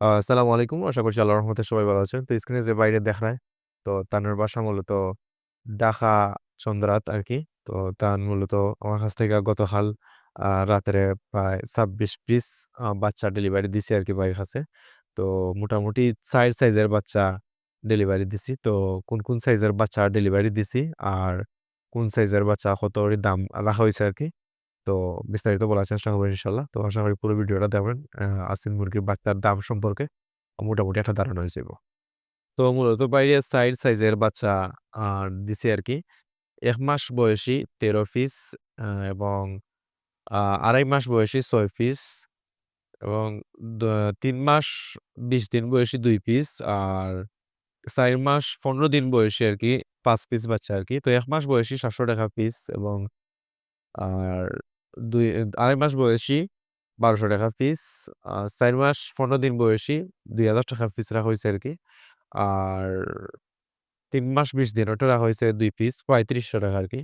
আসসালামু আলাইকুম। আশা করছি আল্লাহর রহমতে সবাই ভালো আছেন। তো স্ক্রিনে যে বাইরে দেখায়, তো তানের বাসা মূলত ঢাকা চন্দ্রাত আর কি তো তান মূলত আমার কাছ থেকে গতকাল রাত্রে প্রায় ২৬ পিস বাচ্চা ডেলিভারি দিছি আর কি ভাইয়ের কাছে। তো মোটামুটি ৪ সাইজের বাচ্চা ডেলিভারি দিছি। তো কোন, কোন সাইজের বাচ্চা ডেলিভারি দিছি আর কোন সাইজের বাচ্চা কত দাম রাখা হয়েছে আর আরকি। তো বিস্তারিত বলার চেষ্টা করব ইনশাল্লাহ তো আশা করি পুরো ভিডিওটা দেখবেন। আ আসিল মুরগির বাচ্চার দাম সম্পর্কে মোটামুটি একটা ধারণা হয়ে যাইব। তো মূলত বাইরে ৪ সাইজের বাচ্চা দিছি আরকি। ১ মাস বয়সী ১৩ পিস এবং আড়াই মাস বয়সী ছয় পিস, এবং তিন মাস ২০ দিন বয়সী দুই পিস, আর চার মাস ১৫ দিন বয়সী আর কি পাঁচ পিস বাচ্চা আর কি তো এক মাস বয়সী ৳৭০০ পিস, এবং, আর দুই ২.৫ মাস বয়সী ৳১২০০ পিস। আ ৪ মাস ১৫ দিন বয়সী ৳২,০০০ পিস রাখা হইছে আরকি। আর ৩ মাস ২০ দিন ওটা রাখা হইছে ২ পিস ৳৩৫০০ আরকি।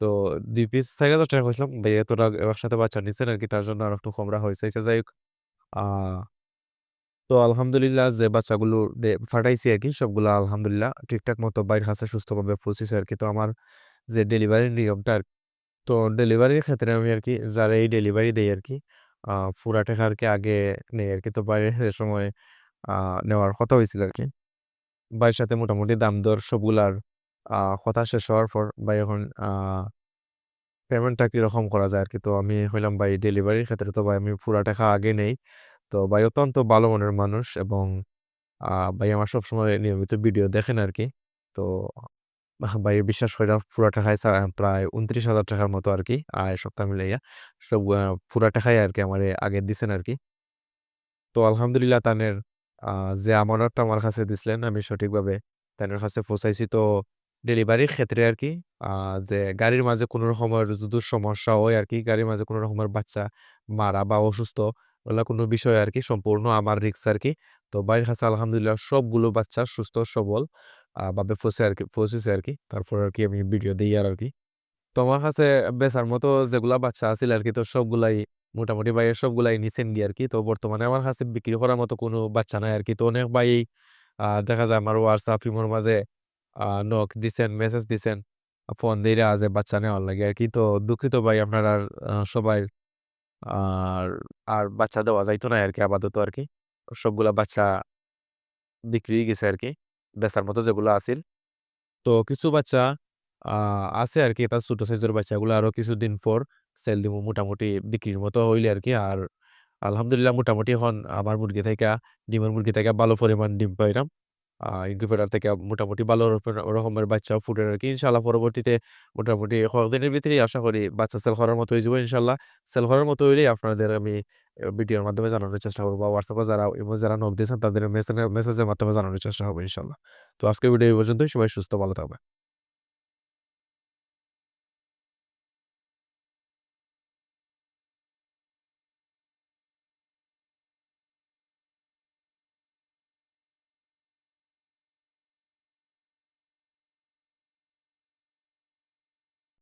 তো ২ পিস ৳৪,০০০ কইছিলাম। ভাই এতটা একসাথে বাচ্চা নিছেন আরকি তার জন্য আরেকটু কম রাখা হয়েছে আচ্ছা যাই হোক তো আলহামদুলিল্লাহ যে বাচ্চাগুলো ফাটাইছি আরকি সবগুলা আলহামদুলিল্লাহ ঠিকঠাক মতো বাইরের কাছে সুস্থভাবে আর কি তো আমার যে ডেলিভারির নিয়মটা আর তো ডেলিভারির ক্ষেত্রে আমি আরকি যারা এই ডেলিভারি দেই আরকি, আ পুরা টাকা আরকি আগে নেই আরকি। তো বাইরে যে সময় নেওয়ার কথা হইছিল আরকি। ভাইয়ের সাথে মোটামুটি দাম-দর সবগুলার কথা শেষ হওয়ার পর ভাই এখন পেমেন্টটা কীরকম করা যায় আরকি। তো আমি হইলাম ভাই ডেলিভারির ক্ষেত্রে তো ভাই আমি পুরা টাকা আগে নেই। তো ভাই অত্যন্ত ভালো মনের মানুষ এবং ভাই আমার সবসময় নিয়মিত ভিডিও দেখেন আরকি। তো ভাই বিশ্বাস কইরা পুরা টাকায় প্রায় ৳২৯,০০০ মতো আরকি আয় সপ্তাহ মিলাইয়া। সব পুরা টাকাই আরকি আমারে আগে দিছেন আরকি। তো আলহামদুলিল্লাহ তানের যে আমানতটা আমার কাছে দিছিলেন আমি সঠিকভাবে তাদের কাছে পৌঁছাইছি। তো ডেলিভারির ক্ষেত্রে আরকি আ যে গাড়ির মাঝে কোনো রকমের যদি সমস্যা হয় আরকি, গাড়ির মাঝে কোনো রকমের বাচ্চা মারা বা অসুস্থ ওগুলা কোনো বিষয় আরকি সম্পূর্ণ আমার রিস্ক আরকি। তো ভাইয়ের কাছে আলহামদুলিল্লাহ সবগুলো বাচ্চা সুস্থ সবল ভাবে কি আরকি আর কি তারপর আর কি আমি ভিডিও দেই আর কি তো আমার কাছে বেচার মতো যেগুলা বাচ্চা আছিল আরকি তো সবগুলাই মোটামুটি ভাইয়ের সবগুলাই নিছেন গিয়ে আর কি তো বর্তমানে আমার কাছে বিক্রি করার মতো কোনো বাচ্চা নাই আর কি তো অনেক ভাই দেখা যায় আমার WhatsApp, ইমোর মাঝে নক দিছেন, মেসেজ দিছেন, ফোন দিরা যে বাচ্চা নেওয়ার লাগে আর কি তো দুঃখিত ভাই আপনার আর সবাই আর, আর বাচ্চা দেওয়া যাইতো না আর কি আপাতত আর কি সবগুলা বাচ্চা বিক্রি হয়ে গেছে আরকি। বেচার মতো যেগুলো আছিল। তো কিছু বাচ্চা আছে আর কি এটা ছোট সাইজের বাচ্চাগুলো আরও কিছুদিন পর সেল দিব মোটামুটি বিক্রির মতো হইলে আর কি আর আলহামদুলিল্লাহ মোটামুটি এখন আমার মুরগি থেকে, ডিমের মুরগি থেকে ভালো পরিমাণ ডিম পাইরাম। ইনকিউবেটর থেকে মোটামুটি ভালো রকমের বাচ্চা ফুটে আর আরকি। ইনশাআল্লাহ পরবর্তীতে মোটামুটি কয়েকদিনের ভিতরেই আশা করি বাচ্চা সেল করার মতো হয়ে যাব ইনশাল্লাহ সেল করার মতো হইলেই আপনাদের আমি ভিডিওর মাধ্যমে জানানোর চেষ্টা করব বা এ যারা, ইমো যারা নক দিয়েছেন তাদের মেসেজের মাধ্যমে জানানোর চেষ্টা করব ইনশাল্লাহ তো আজকে ভিডিও পর্যন্তই। সবাই সুস্থ, ভালো থাকবেন।